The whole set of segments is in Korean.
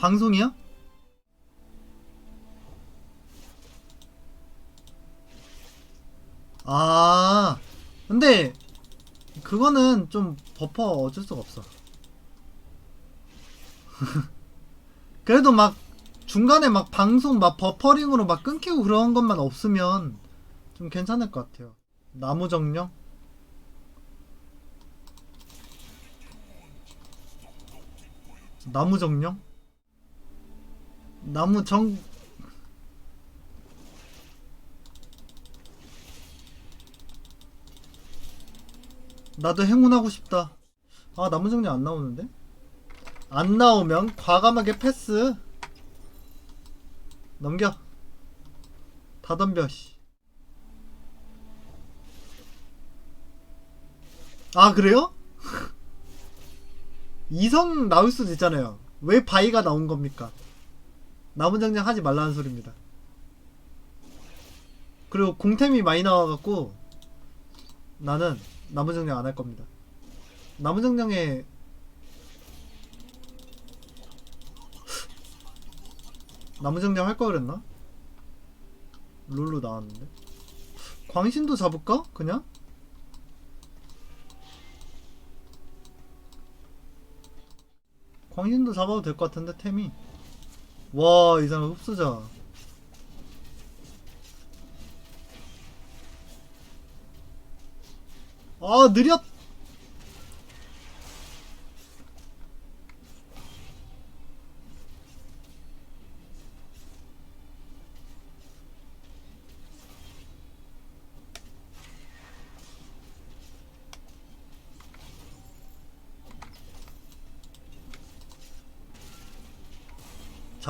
방송이요? 아, 근데 그거는 좀 버퍼 어쩔 수가 없어. 그래도 막 중간에 막 방송 막 버퍼링으로 막 끊기고 그런 것만 없으면 좀 괜찮을 것 같아요. 나무 정령? 나무 정령? 나무 정 나도 행운하고 싶다. 아 나무 정령 안 나오는데? 안 나오면 과감하게 패스. 넘겨. 다 덤벼. 씨. 아 그래요? 이성 나올 수도 있잖아요. 왜 바이가 나온 겁니까? 나무 정장 하지 말라는 소리입니다. 그리고 공템이 많이 나와갖고 나는 나무 정장 안 할 겁니다. 나무 정장에 나무 정장 할 걸 그랬나? 룰루 나왔는데 광신도 잡을까? 그냥? 광신도 잡아도 될 것 같은데 템이 와 이 사람 흡수자. 아 느렸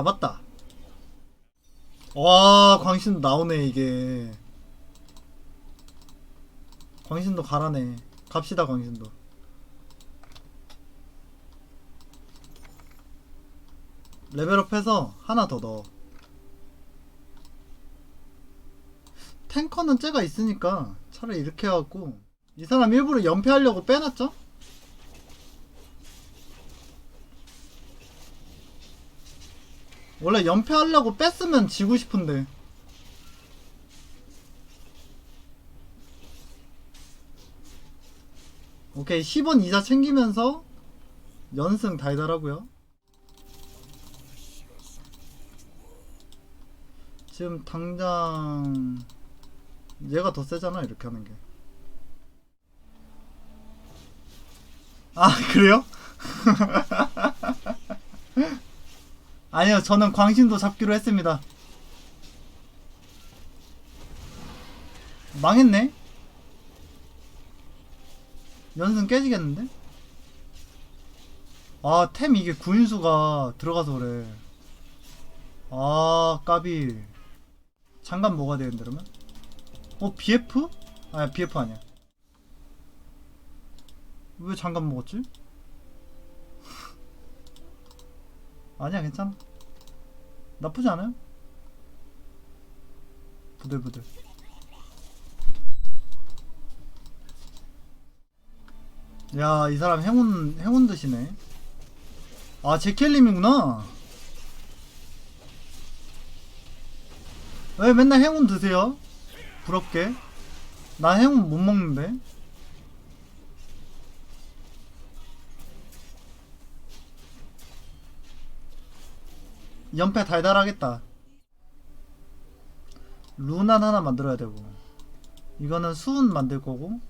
잡았다. 와 광신도 나오네 이게. 광신도 가라네. 갑시다 광신도. 레벨업해서 하나 더 넣어. 탱커는 쟤가 있으니까 차라리 이렇게 해갖고 이 사람 일부러 연패하려고 빼놨죠? 원래 연패하려고 뺐으면 지고 싶은데. 오케이 10원 이자 챙기면서 연승 달달하고요. 지금 당장 얘가 더 세잖아 이렇게 하는 게. 아 그래요? 아니요 저는 광신도 잡기로 했습니다 망했네 연승 깨지겠는데? 아, 템 이게 구인수가 들어가서 그래. 아, 까비. 장갑 뭐가 되는데, 그러면? 어, BF? 아니, BF 아니야. 왜 장갑 먹었지? 아니야, 괜찮아. 나쁘지 않아요? 부들부들. 야, 이 사람 행운, 행운 드시네. 아, 제켈님이구나. 왜 맨날 행운 드세요? 부럽게. 나 행운 못 먹는데. 연패 달달하겠다. 루난 하나 만들어야 되고. 이거는 수은 만들 거고.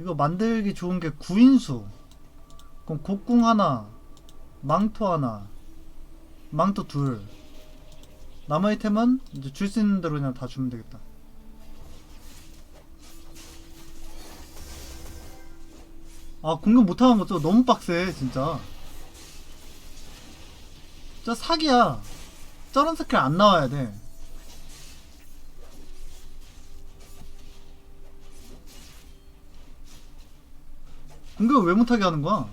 이거 만들기 좋은 게 구인수. 그럼 곡궁 하나, 망토 하나, 망토 둘. 나머지 아이템은 이제 줄 수 있는 대로 그냥 다 주면 되겠다. 아, 공격 못하는 거죠? 너무 빡세, 진짜. 저 사기야. 저런 스킬 안 나와야 돼. 공격을 왜 못하게 하는 거야?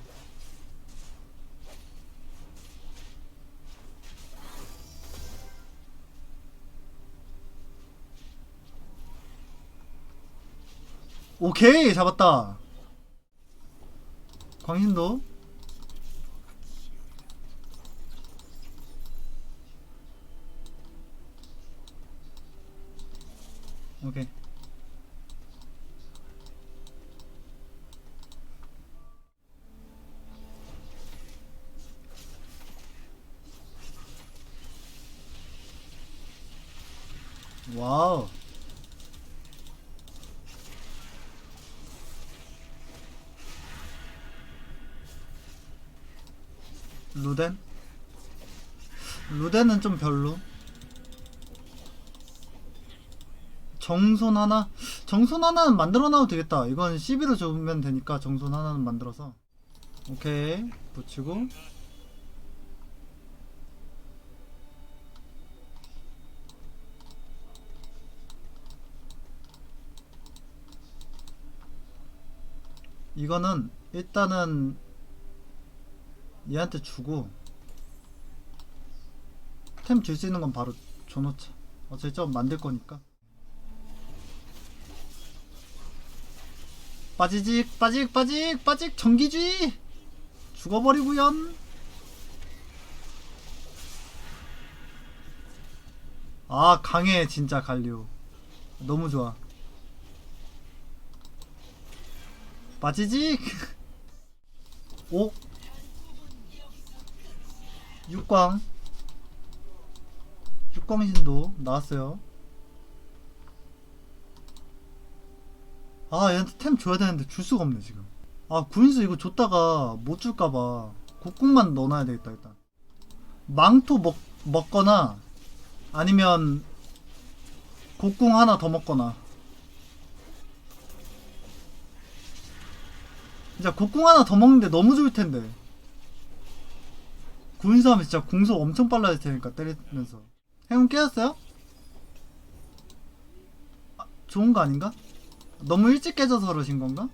오케이 잡았다 광신도 오케이. 와우. 루덴? 루덴은 좀 별로. 정손 하나? 정손 하나는 만들어 놔도 되겠다. 이건 12로 주면 되니까 정손 하나는 만들어서. 오케이. 붙이고. 이거는 일단은 얘한테 주고 템 줄 수 있는 건 바로 줘놓자. 어차피 좀 만들 거니까. 빠지직 빠직 빠직 빠직 전기주의 죽어버리구연. 아 강해 진짜 갈류 너무 좋아. 빠지직. 오. 육광. 육광신도 나왔어요 아 얘한테 템 줘야 되는데 줄 수가 없네 지금. 아 구인수 이거 줬다가 못 줄까봐 곡궁만 넣어놔야 되겠다 일단. 망토 먹, 먹거나 아니면 곡궁 하나 더 먹거나. 진짜 곡궁 하나 더 먹는데 너무 좋을 텐데. 구인수 하면 진짜 궁속 엄청 빨라질 테니까 때리면서. 행운 깨졌어요? 아, 좋은 거 아닌가? 너무 일찍 깨져서 그러신 건가?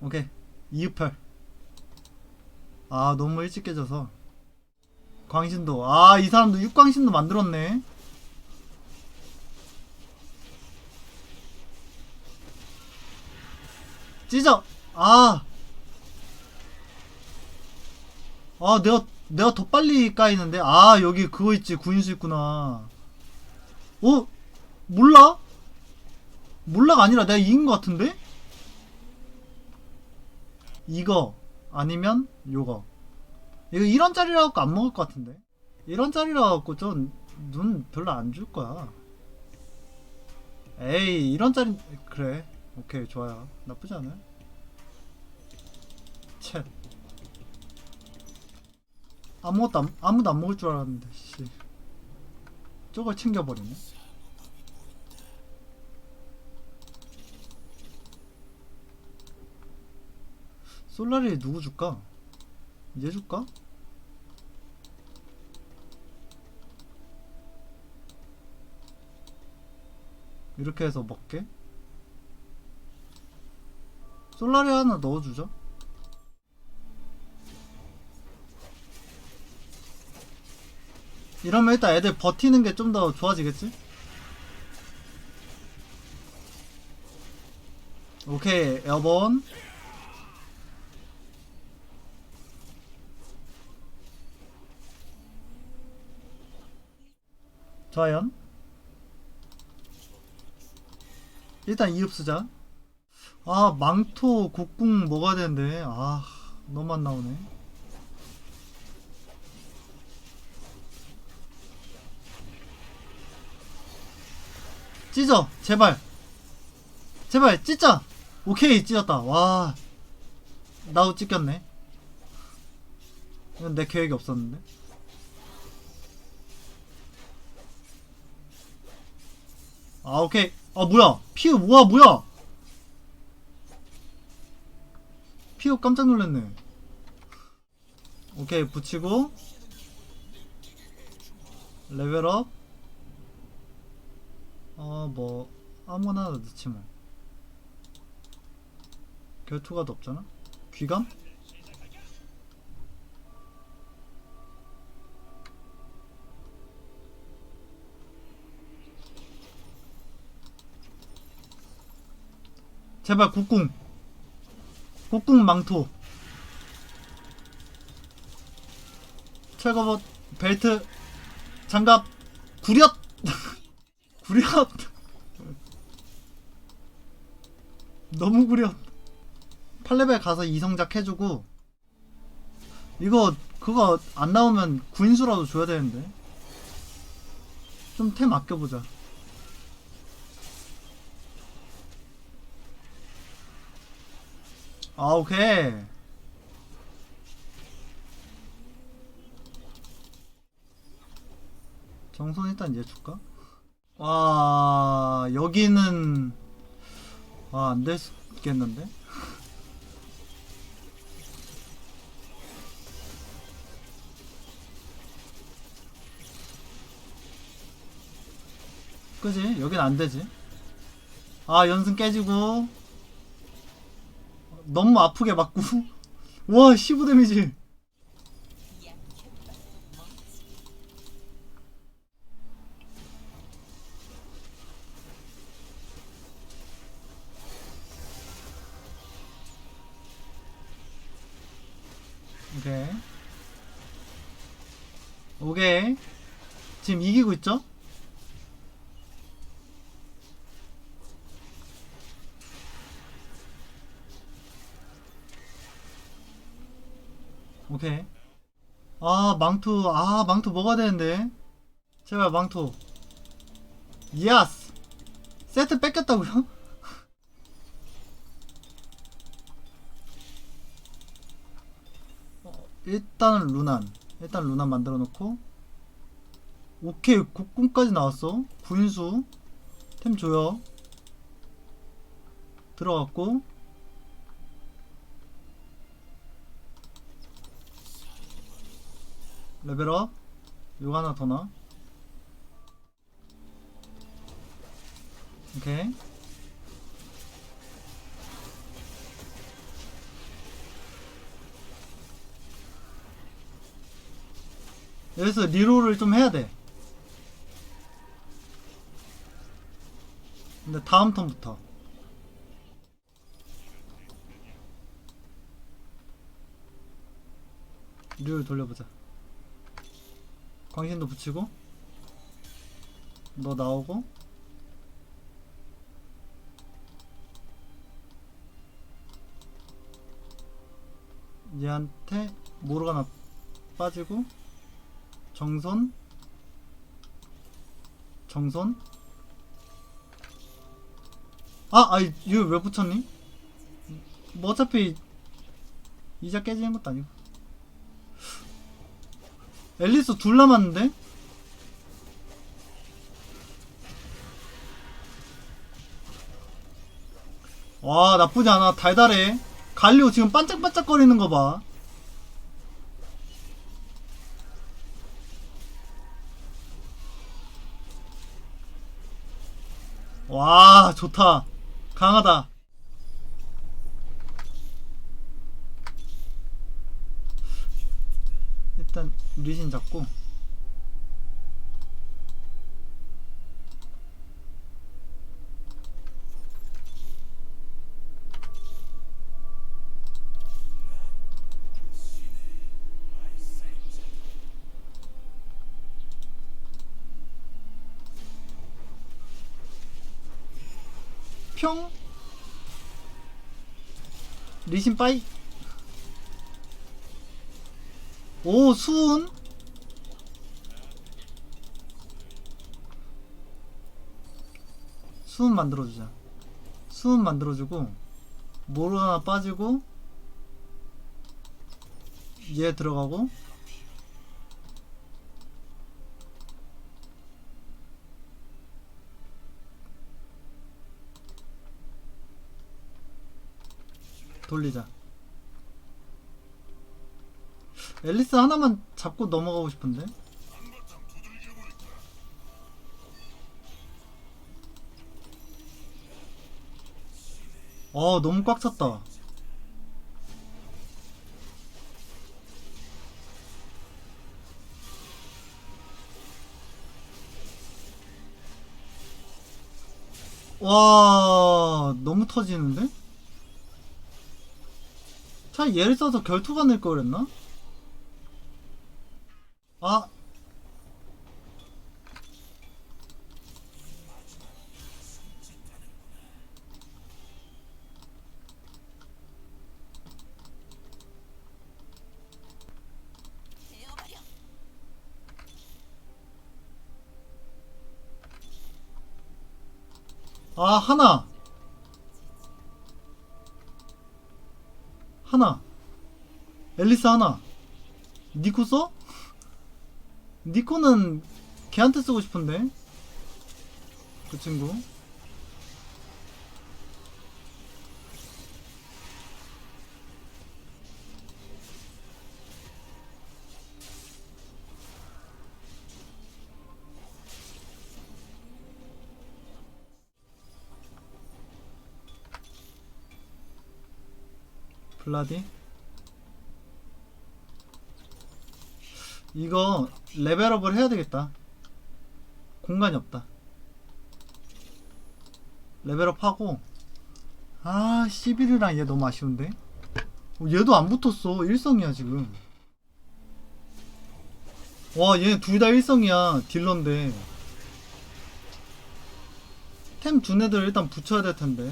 오케이 268아 너무 일찍 깨져서 광신도 아 이 사람도 육광신도 만들었네 찢어 아 아, 내가, 내가 더 빨리 까이는데? 아, 여기 그거 있지. 구인수 있구나. 어? 몰라? 몰라가 아니라 내가 이긴 것 같은데? 이거 아니면 요거. 이거 1원짜리라 갖고 안 먹을 것 같은데? 1원짜리라 갖고 좀눈 별로 안 줄 거야. 에이 1원짜리 그래. 오케이 좋아요. 나쁘지 않아요. 챗 아무것도 안, 아무도 안 먹을 줄 알았는데 씨. 저걸 챙겨버리네 솔라리 누구 줄까? 얘 줄까? 이렇게 해서 먹게 솔라리 하나 넣어주죠 이러면 일단 애들 버티는 게 좀 더 좋아지겠지? 오케이 에어본 좋아요. 일단 이읍 쓰자. 아 망토 곡궁 먹어야 되는데 아 너만 나오네. 찢어 제발 제발 찢자 오케이 찢었다 와 나도 찢겼네 내 계획이 없었는데 아 오케이. 아 뭐야? 피우 뭐야 뭐야? 피우 깜짝 놀랐네. 오케이 붙이고. 레벨업. 어 뭐 아무나 하나 넣지 뭐. 결투가도 없잖아? 귀감? 제발 국궁. 국궁 망토. 철거봇 벨트. 장갑. 구렸 구렸 너무 구렸 8레벨 가서 이성작 해주고. 이거 그거 안 나오면 구인수라도 줘야 되는데. 좀 템 아껴보자 아 오케이 정선 일단 얘 줄까? 와 여기는 아 안되겠는데? 그지? 여긴 안 되지 아 연승 깨지고 너무 아프게 맞고. 와 15 데미지. 오케이. 오케이. 지금 이기고 있죠? 오케이. 아 망토. 아 망토 먹어야 되는데. 제발 망토. 예스 세트 뺏겼다고요? 어, 일단은 루난. 일단 루난 만들어 놓고. 오케이 국궁까지 나왔어. 구인수. 템 줘요. 들어갔고 레벨업. 요거 하나 더 나. 오케이. 여기서 리롤을 좀 해야 돼. 근데 다음 턴부터. 리롤 돌려보자 광신도 붙이고 너 나오고 얘한테 모르가나 빠지고 정선 정선 아! 아이 이거 왜 붙였니? 뭐 어차피 이자 깨지는 것도 아니고 앨리스 둘 남았는데? 와 나쁘지 않아. 달달해. 갈리오 지금 반짝반짝거리는 거 봐. 와 좋다. 강하다 일단 리신 잡고. 평? 리신 빠이 오 수은? 수은 만들어주자. 수은 만들어주고 모르 하나 빠지고 얘 들어가고 돌리자 앨리스 하나만 잡고 넘어가고 싶은데 어 너무 꽉 찼다 와 너무 터지는데? 차 얘를 써서 결투가 낼 걸 그랬나? 아 아 하나. 하나. 앨리스 하나. 니코 써? 니코는 걔한테 쓰고 싶은데. 그 친구 블라디? 이거 레벨업을 해야 되겠다. 공간이 없다. 레벨업 하고. 아 시비르랑 얘 너무 아쉬운데? 어, 얘도 안 붙었어. 일성이야 지금. 와 얘 둘 다 일성이야 딜러인데. 템 준 애들 일단 붙여야 될 텐데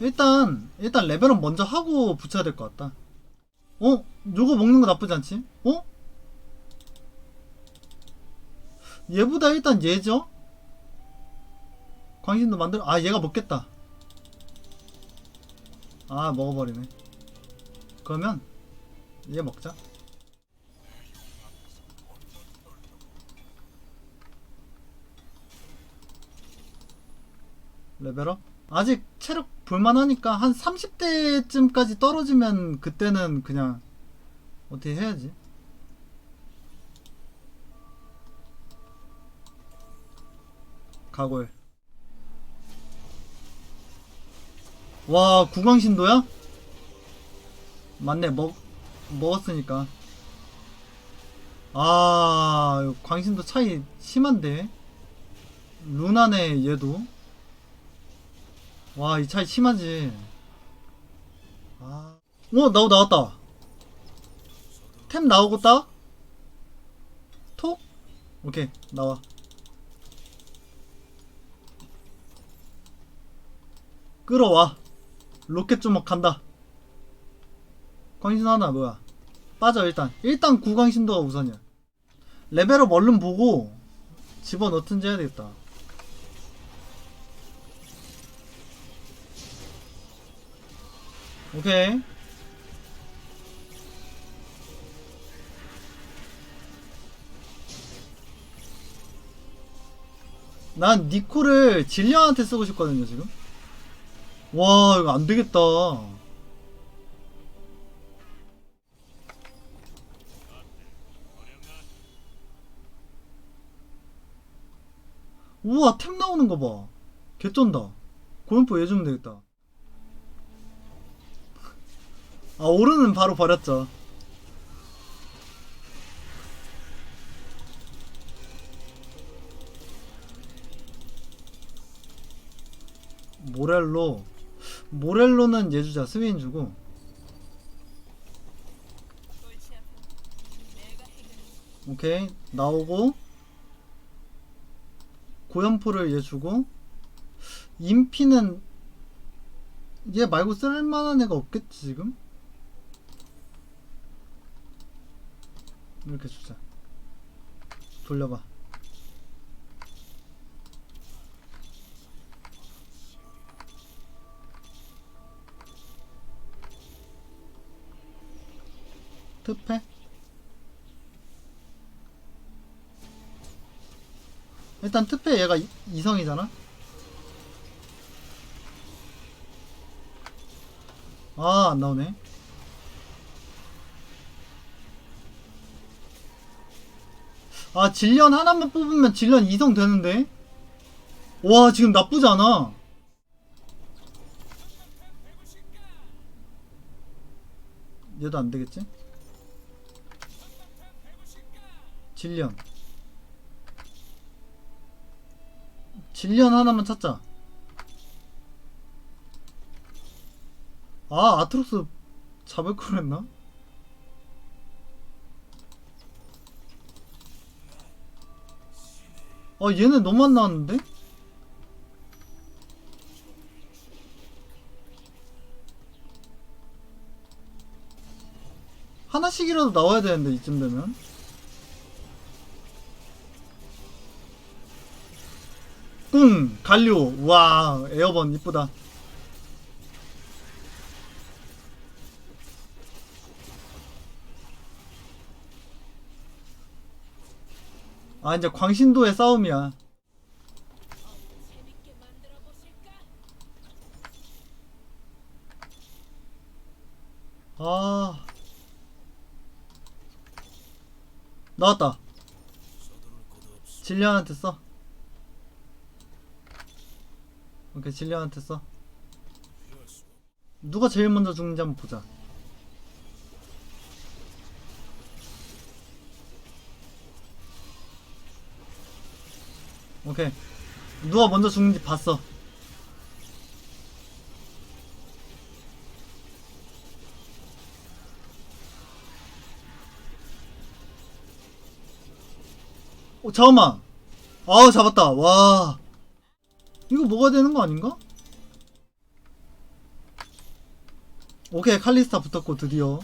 일단 일단 레벨업 먼저 하고 붙여야 될 것 같다. 어? 요거 먹는 거 나쁘지 않지? 어? 얘보다 일단 얘죠? 광신도 만들어 아 얘가 먹겠다. 아 먹어버리네. 그러면 얘 먹자. 레벨업? 아직 체력 볼만하니까 한 30대쯤까지 떨어지면 그때는 그냥 어떻게 해야지. 가골. 와, 구광신도야? 맞네, 먹, 먹었으니까. 아, 광신도 차이 심한데? 루나네, 얘도. 와, 이 차이 심하지. 아. 어, 나오, 나왔다. 템 나오고 따? 톡? 오케이, 나와. 끌어와. 로켓 주먹 간다. 광신 하나, 뭐야. 빠져, 일단. 일단 구광신도가 우선이야. 레벨업 얼른 보고 집어넣든지 해야 되겠다. 오케이. 난 니코를 질량한테 쓰고 싶거든요, 지금. 와, 이거 안 되겠다. 우와, 템 나오는 거 봐. 개쩐다. 고연포 얘 주면 되겠다. 아 오르는 바로 버렸죠. 모렐로. 모렐로는 예주자 스웨인 주고. 오케이. 나오고. 고연포를 얘 주고. 인피는 얘 말고 쓸만한 애가 없겠지 지금? 이렇게 주자. 돌려봐. 특패? 일단 특패 얘가 이- 이성이잖아? 아, 안 나오네. 아 질련 하나만 뽑으면 질련 2성 되는데 와 지금 나쁘지 않아 얘도 안 되겠지? 질련 질련 하나만 찾자 아 아트록스 잡을 걸 했나? 어, 아 얘는 너무 안 나왔는데? 하나씩이라도 나와야 되는데 이쯤 되면 뿡! 갈류! 와 에어번 이쁘다 아 이제 광신도의 싸움이야? 아. 나왔다. 질리안한테 써. 오케이 질리안한테 써. 누가 제일 먼저 죽는지 한번 보자 오케이 누가 먼저 죽는지 봤어 어, 잠깐만. 아우, 잡았다. 와. 이거 뭐가 되는 거 아닌가? 오케이, 칼리스타 붙었고, 드디어.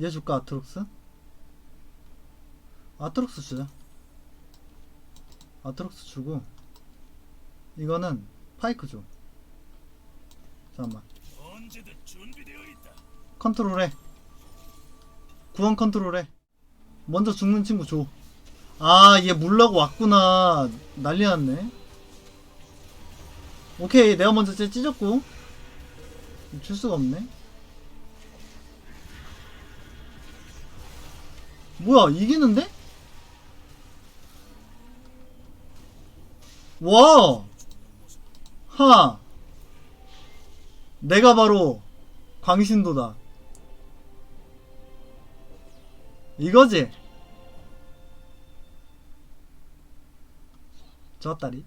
얘 줄까, 아트록스? 아트록스 주자. 아트록스 주고, 이거는 파이크 줘. 잠깐만. 언제든 준비되어 있다. 컨트롤해. 구원 컨트롤해. 먼저 죽는 친구 줘. 아, 얘 물라고 왔구나. 난리 났네. 오케이, 내가 먼저 쟤 찢었고. 줄 수가 없네. 뭐야, 이기는데? 와! 하! 내가 바로 광신도다. 이거지? 좋았다리.